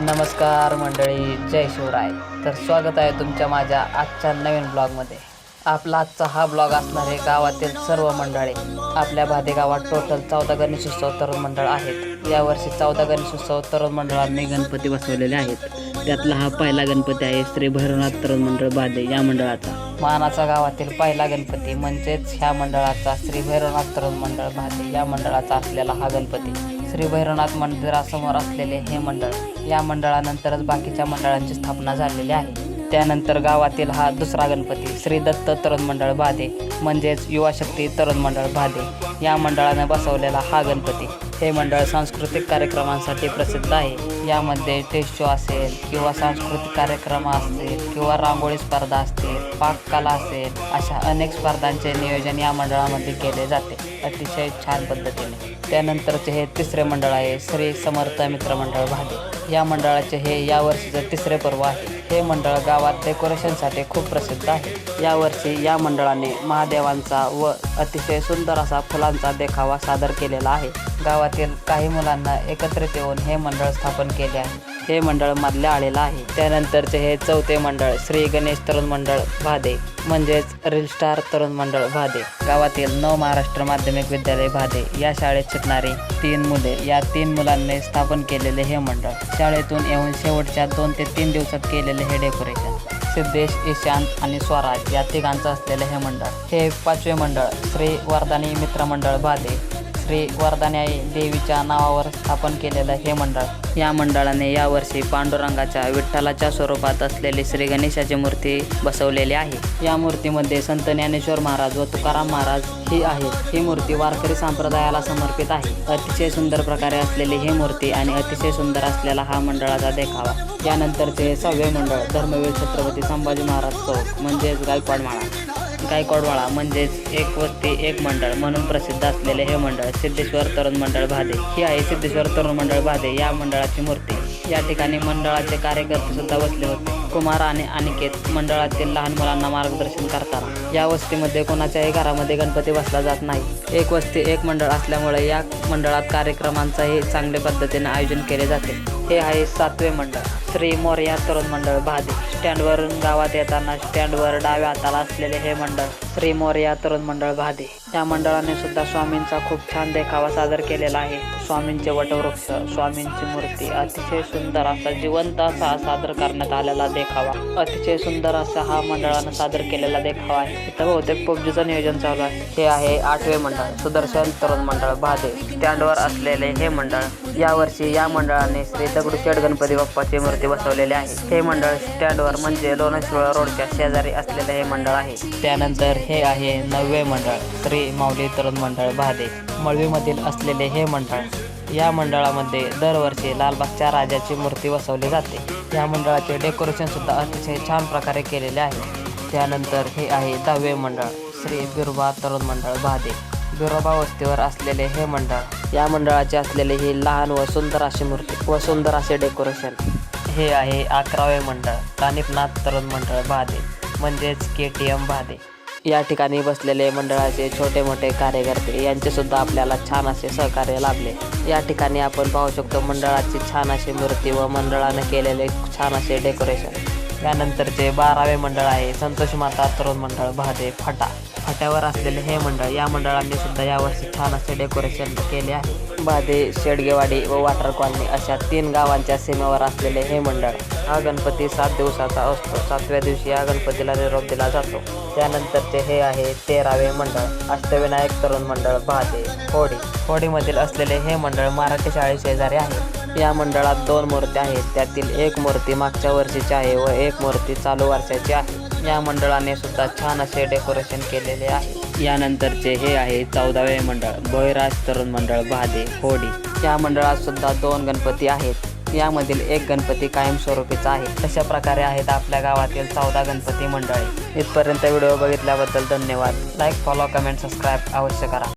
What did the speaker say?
नमस्कार मंडळी जय शिवराय. तर स्वागत आहे तुमच्या माझ्या आजच्या नवीन ब्लॉगमध्ये. आपला आजचा हा ब्लॉग असणार आहे गावातील सर्व मंडळे. आपल्या भादे गावात टोटल चौदा गणेशोत्सव तरुण मंडळ आहेत. यावर्षी चौदा गणेशोत्सव तरुण मंडळांनी गणपती बसवलेले आहेत. त्यातला हा पहिला गणपती आहे श्री भैरवनाथ तरुण मंडळ भादे या मंडळाचा. मानाचा गावातील पहिला गणपती म्हणजेच ह्या मंडळाचा श्री भैरवनाथ तरुण मंडळ भादे या मंडळाचा असलेला हा गणपती. श्री भैरवनाथ मंदिरासमोर असलेले हे मंडळ या मंडळानंतरच बाकीच्या मंडळांची स्थापना झालेली आहे. त्यानंतर गावातील हा दुसरा गणपती श्री दत्त तरुण मंडळ भादे म्हणजेच युवा शक्ती तरुण मंडळ भादे या मंडळाने बसवलेला हा गणपती. हे मंडळ सांस्कृतिक कार्यक्रमांसाठी प्रसिद्ध आहे. यामध्ये टेस्ट शो असेल किंवा सांस्कृतिक कार्यक्रम असतील किंवा रांगोळी स्पर्धा असतील पाककला असेल अशा अनेक स्पर्धांचे नियोजन या मंडळामध्ये केले जाते अतिशय छान पद्धतीने. त्यानंतरचे हे तिसरे मंडळ आहे श्री समर्थ मित्र मंडळ या मंडळाचे हे यावर्षीचे तिसरे पर्व आहे. हे मंडळ गावात डेकोरेशनसाठी खूप प्रसिद्ध आहे. यावर्षी या मंडळाने महादेवांचा व अतिशय सुंदर असा फुलांचा देखावा सादर केलेला आहे. गावातील काही मुलांना एकत्रित येऊन हे मंडळ स्थापन केले आहे. हे मंडळ मधल्या आलेलं आहे. त्यानंतरचे हे चौथे मंडळ श्री गणेश तरुण मंडळ भादे म्हणजेच रील स्टार तरुण मंडळ भादे. गावातील नव महाराष्ट्र माध्यमिक विद्यालय भादे या शाळेत शिकणारी तीन मुले या तीन मुलांनी स्थापन केलेले हे मंडळ. शाळेतून येऊन शेवटच्या दोन ते तीन दिवसात केलेले हे डेकोरेशन सिद्धेश ईशांत आणि स्वराज या तिघांचं असलेले हे मंडळ. हे पाचवे मंडळ श्री वरदानी मित्र मंडळ भादे. श्री वरदानी आई देवीच्या नावावर स्थापन केलेलं हे मंडळ. या मंडळाने यावर्षी पांडुरंगाच्या विठ्ठलाच्या स्वरूपात असलेली श्री गणेशाची मूर्ती बसवलेली आहे. या मूर्तीमध्ये संत ज्ञानेश्वर महाराज व तुकाराम महाराज ही आहे ही मूर्ती वारकरी संप्रदायाला समर्पित आहे. अतिशय सुंदर प्रकारे असलेली ही मूर्ती आणि अतिशय सुंदर असलेला हा मंडळाचा देखावा. यानंतरचे सहावे मंडळ धर्मवीर छत्रपती संभाजी महाराज चौक म्हणजेच गायकवाड माळा. गायकवाडवाळा म्हणजेच एक वस्ती एक मंडळ म्हणून प्रसिद्ध असलेले हे मंडळ सिद्धेश्वर तरुण मंडळ भादे. ही आहे सिद्धेश्वर तरुण मंडळ भादे या मंडळाची मूर्ती. या ठिकाणी मंडळाचे कार्यकर्ते सुद्धा बसले होते. कुमार आणि अनिकेत मंडळातील लहान मुलांना मार्गदर्शन करताना. या वस्तीमध्ये कोणाच्याही घरामध्ये गणपती बसला जात नाही. एक वस्ती एक मंडळ असल्यामुळे या मंडळात कार्यक्रमांचंही चांगल्या पद्धतीने आयोजन केले जाते. हे आहे सातवे मंडळ. श्री मोर्या तरुण मंडळ भादे. स्टँडवरून गावात येताना स्टँडवर डाव्या हाताला असलेले हे मंडळ श्री मोर्या तरुण मंडळ भादे. या मंडळाने सुद्धा स्वामींचा खूप छान देखावा सादर केलेला आहे. स्वामींचे वटवृक्ष स्वामींची मूर्ती अतिशय सुंदर असा जिवंत असा सादर करण्यात आलेला देखावा. अतिशय सुंदर असा हा मंडळानं सादर केलेला देखावा आहे. इथं बहुतेक पबजीचं नियोजन चालू आहे. हे आहे आठवे मंडळ सुदर्शन तरुण मंडळ भादे. स्टँडवर असलेले हे मंडळ यावर्षी या मंडळाने श्री दगडूशेठ गणपती बाप्पाची मूर्ती बसवलेली आहे. हे मंडळ स्टँडवर म्हणजे लोणशिरोळा रोडच्या शेजारी असलेले हे मंडळ आहे. त्यानंतर हे आहे नववे मंडळ श्री माऊली तरुण मंडळ भादे मळवीमधील असलेले हे मंडळ या मंडळामध्ये दरवर्षी लालबागच्या राजाची मूर्ती बसवली जाते. या मंडळाचे डेकोरेशन सुद्धा अतिशय छान प्रकारे केलेले आहे. त्यानंतर हे आहे दहावे मंडळ श्री बिरुबा तरुण मंडळ भादे बिरोबा वस्तीवर असलेले हे मंडळ या मंडळाचे असलेले हे लहान व सुंदर अशी मूर्ती व सुंदर असे डेकोरेशन हे आहे अकरावे मंडळ कानिपनाथ तरुण मंडळ भादे म्हणजेच के टी एम भादे. या ठिकाणी बसलेले मंडळाचे छोटे मोठे कार्यकर्ते यांचे सुद्धा आपल्याला छान असे सहकार्य लाभले. या ठिकाणी आपण पाहू शकतो मंडळाची छान अशी मूर्ती व मंडळाने केलेले छान असे डेकोरेशन. यानंतरचे बारावे मंडळ आहे संतोष माता तरुण मंडळ भादे फटा. फाट्यावर असलेले हे मंडळ या मंडळांनी सुद्धा यावर्षी छान असे डेकोरेशन केले आहे. भादे शेडगेवाडी व वॉटर कॉलनी अशा तीन गावांच्या सीमेवर असलेले हे मंडळ हा गणपती सात दिवसाचा असतो. सातव्या दिवशी या गणपतीला निरोप दिला जातो. त्यानंतरचे हे आहे तेरावे मंडळ अष्टविनायक तरुण मंडळ भादे होडी. होडीमधील असलेले हे मंडळ मराठी शाळे शेजारी आहे. या मंडळात दोन मूर्त्या आहेत. त्यातील एक मूर्ती मागच्या वर्षीची आहे व एक मूर्ती चालू वर्षाची आहे. या मंडळाने सुद्धा छान असे डेकोरेशन केलेले आहे. यानंतरचे हे आहे चौदावे मंडळ भोयराज तरुण मंडळ भादे होडी. या मंडळात सुद्धा दोन गणपती आहेत. यामधील एक गणपती कायमस्वरूपीचा आहे. तशा प्रकारे आहेत आपल्या गावातील चौदा गणपती मंडळे. इथपर्यंत व्हिडिओ बघितल्याबद्दल धन्यवाद. लाईक फॉलो कमेंट सबस्क्राईब अवश्य करा.